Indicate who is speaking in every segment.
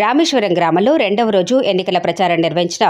Speaker 1: రామేశ్వరం గ్రామంలో రెండవ రోజు ఎన్నికల ప్రచారం నిర్వహించిన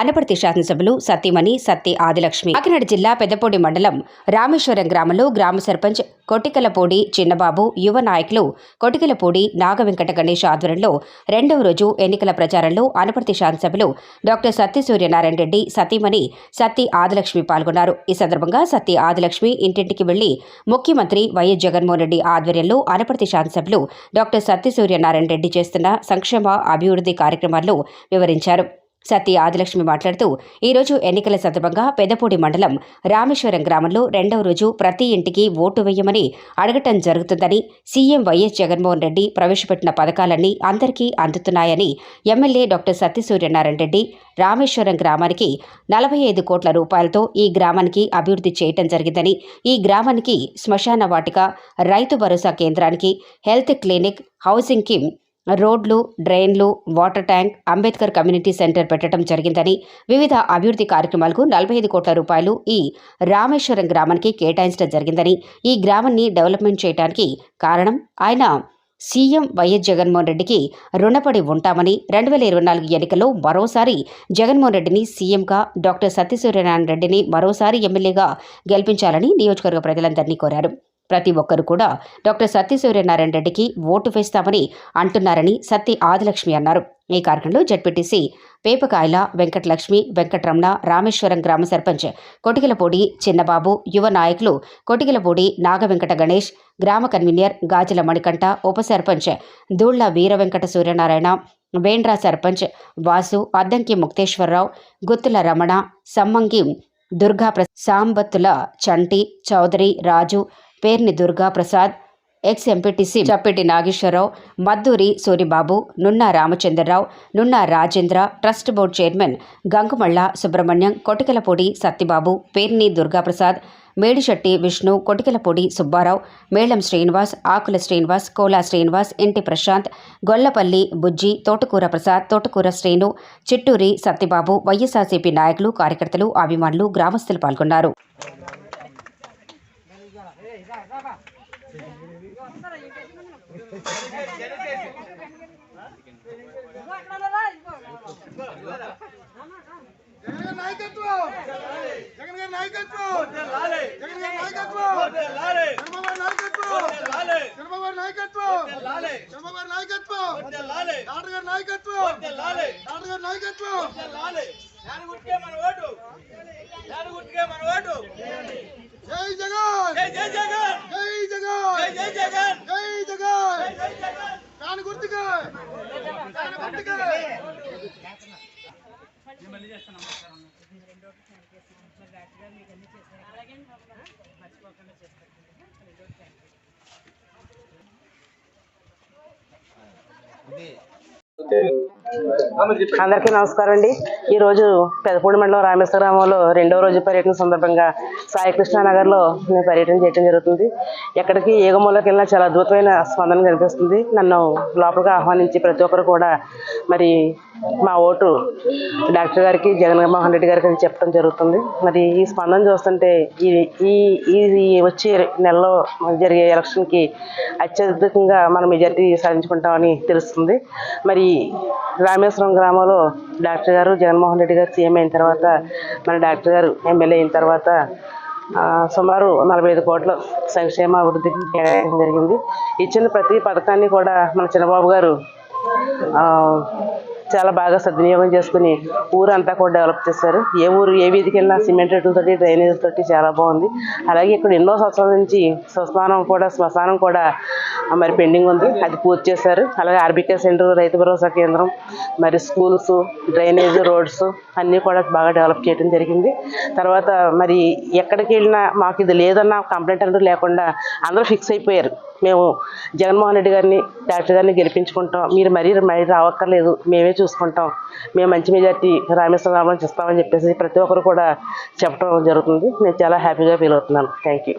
Speaker 1: అనపర్తి శాసనసభ్యులు సత్యమణి సత్తి ఆదిలక్ష్మి. కాకినాడ జిల్లా పెద్దపూడి మండలం రామేశ్వరం గ్రామంలో గ్రామ సర్పంచ్ కొటికలపూడి చిన్నబాబు యువ నాయకులు కొటికలపూడి నాగవెంకట గణేష్ ఆధ్వర్యంలో రెండవ రోజు ఎన్నికల ప్రచారంలో అనపర్తి శాసనసభ్యులు డాక్టర్ సత్య సూర్యనారాయణ రెడ్డి సతీమణి సత్తి ఆదిలక్ష్మి పాల్గొన్నారు. ఈ సందర్భంగా సత్తి ఆదిలక్ష్మి ఇంటింటికి వెళ్ళి ముఖ్యమంత్రి వైఎస్ జగన్మోహన్ రెడ్డి ఆధ్వర్యంలో అనపర్తి శాసనసభ్యులు డాక్టర్ సత్య సూర్యనారాయణ రెడ్డి చేస్తున్న సంక్షేమ అభివృద్ధి కార్యక్రమాల్లో వివరించారు. సత్య ఆదిలక్ష్మి మాట్లాడుతూ ఈరోజు ఎన్నికల సందర్భంగా పెదపూడి మండలం రామేశ్వరం గ్రామంలో రెండవ రోజు ప్రతి ఇంటికి ఓటు వేయమని అడగటం జరుగుతుందని సీఎం వైఎస్ జగన్మోహన్ రెడ్డి ప్రవేశపెట్టిన పథకాలన్నీ అందరికీ అందుతున్నాయని ఎమ్మెల్యే డాక్టర్ సత్యసూర్యనారాయణ రెడ్డి రామేశ్వరం గ్రామానికి నలభై ఐదు కోట్ల రూపాయలతో ఈ గ్రామానికి అభివృద్ధి చేయటం జరిగిందని ఈ గ్రామానికి శ్మశాన వాటిక రైతు భరోసా కేంద్రానికి హెల్త్ క్లినిక్ హౌసింగ్కి రోడ్లు డ్రైన్లు water tank Ambedkar community centre పెట్టడం జరిగిందని వివిధ అభివృద్ధి కార్యక్రమాలకు నలభై ఐదు కోట్ల రూపాయలు ఈ రామేశ్వరం గ్రామానికి కేటాయించడం జరిగిందని ఈ గ్రామాన్ని డెవలప్మెంట్ చేయడానికి కారణం ఆయన. సీఎం వైఎస్ జగన్మోహన్ రెడ్డికి రుణపడి ఉంటామని రెండు వేల ఇరవై నాలుగు ఎన్నికల్లో మరోసారి జగన్మోహన్ రెడ్డిని సీఎంగా డాక్టర్ సత్యసూర్యనారాయణ రెడ్డిని మరోసారి ఎమ్మెల్యేగా గెలిపించాలని నియోజకవర్గ ప్రజలందరినీ కోరారు. ప్రతి ఒక్కరు కూడా డాక్టర్ సత్యసూర్యనారాయణ రెడ్డికి ఓటు వేస్తామని అంటున్నారని సత్తి ఆదిలక్ష్మి అన్నారు. ఈ కార్యక్రమంలో జడ్పీటీసీ పేపకాయల వెంకటలక్ష్మి వెంకటరమణ రామేశ్వరం గ్రామ సర్పంచ్ కొటికిలపూడి చిన్నబాబు యువ నాయకులు కొటికిలపూడి నాగవెంకట గణేష్ గ్రామ కన్వీనర్ గాజుల మణికంఠ ఉప సర్పంచ్ దూళ్ళ వీర వెంకట సూర్యనారాయణ వేండ్రా సర్పంచ్ వాసు అద్దంకి ముక్తేశ్వరరావు గుత్తుల రమణ సమ్మంగి దుర్గా ప్ర Sambattula Chanti Chowdary Raju Perni Durgaprasad ex MPTC Chappeti Nageswararao Madduri Suribabu Nunna Ramachandrarao Nunna Rajendra trust board chairman Gangumalla Subrahmanyam Kotikalapudi Sattibabu Perni Durgaprasad Medisetti Vishnu Kotikalapudi Subbarao Melam Srinivas Akula Srinivas Kola Srinivas Inti Prashanth Gollapalli బుజ్జి తోటకూర ప్రసాద్ తోటకూర శ్రీను చిట్టూరి సత్తిబాబు వైఎస్ఆర్సీపీ నాయకులు కార్యకర్తలు అభిమానులు గ్రామస్తులు పాల్గొన్నారు.
Speaker 2: జగన్ నాయకత్వం జగన్ గారి నాయకత్వం జగన్ గారి నాయకత్వం చంద్రబాబు నాయకత్వం చంద్రబాబు నాయకత్వం చంద్రబాబు నాయకత్వం డాక్టర్ గారి నాయకత్వం డాక్టర్ గారి నాయకత్వం
Speaker 3: మన ఓటు మన ఓటు
Speaker 2: జై జగన్!
Speaker 3: జై జగన్
Speaker 2: జై పెళ్ళి
Speaker 3: చేస్తాను రెండోటి థ్యాంక్
Speaker 2: చేస్తాను మరి
Speaker 3: డాక్టర్ గారు
Speaker 2: మీకు అన్నీ చేస్తాను మర్చిపోకుండా చేస్తాను.
Speaker 4: రెండోటి థ్యాంక్ చేస్తాను అందరికీ నమస్కారం అండి. ఈరోజు పెదపూడి మండలం రామేశ్వర గ్రామంలో రెండో రోజు పర్యటన సందర్భంగా సాయికృష్ణానగర్లో మేము నేను పర్యటన చేయడం జరుగుతుంది. ఎక్కడికి ఏగమూలకి వెళ్ళినా చాలా అద్భుతమైన స్పందన కనిపిస్తుంది. నన్ను లోపలికి ఆహ్వానించి ప్రతి ఒక్కరు కూడా మరి మా ఓటు డాక్టర్ గారికి జగన్మోహన్ రెడ్డి గారికి అని చెప్పడం జరుగుతుంది. మరి ఈ స్పందన చూస్తుంటే ఈ ఈ ఈ వచ్చే నెలలో జరిగే ఎలక్షన్కి అత్యధికంగా మనం మెజార్టీ సాధించుకుంటామని తెలుస్తుంది. మరి రామేశ్వరం గ్రామంలో డాక్టర్ గారు జగన్మోహన్ రెడ్డి గారు సీఎం అయిన తర్వాత మన డాక్టర్ గారు ఎమ్మెల్యే అయిన తర్వాత సుమారు నలభై ఐదు కోట్ల సంక్షేమ అభివృద్ధికి కేటాయించడం జరిగింది. ఇచ్చిన ప్రతి పథకాన్ని కూడా మన చంద్రబాబు గారు చాలా బాగా సద్వినియోగం చేసుకుని ఊరంతా కూడా డెవలప్ చేశారు. ఏ ఊరు ఏ వీధికి వెళ్ళినా సిమెంట్ రోడ్లతోటి డ్రైనేజ్ తోటి చాలా బాగుంది. అలాగే ఇక్కడ ఎన్నో సంవత్సరాల నుంచి స్వస్థానం కూడా శ్మశానం కూడా మరి పెండింగ్ ఉంది. అది పూర్తి చేశారు. అలాగే ఆర్బికే సెంటర్ రైతు భరోసా కేంద్రం మరి స్కూల్స్ డ్రైనేజ్ రోడ్స్ అన్నీ కూడా బాగా డెవలప్ చేయడం జరిగింది. తర్వాత మరి ఎక్కడికి వెళ్ళినా మాకు ఇది లేదన్న కంప్లైంట్ అంటూ లేకుండా అందరూ ఫిక్స్ అయిపోయారు. మేము జగన్మోహన్ రెడ్డి గారిని డాక్టర్ గారిని గెలిపించుకుంటాం. మీరు మరీ మరీ రావక్కర్లేదు. మేమే చూసుకుంటాం. మేము మంచి మెజార్టీ రామేశ్వరం ఇస్తామని చెప్పేసి ప్రతి ఒక్కరు కూడా చెప్పడం జరుగుతుంది. నేను చాలా హ్యాపీగా ఫీల్ అవుతున్నాను. Thank you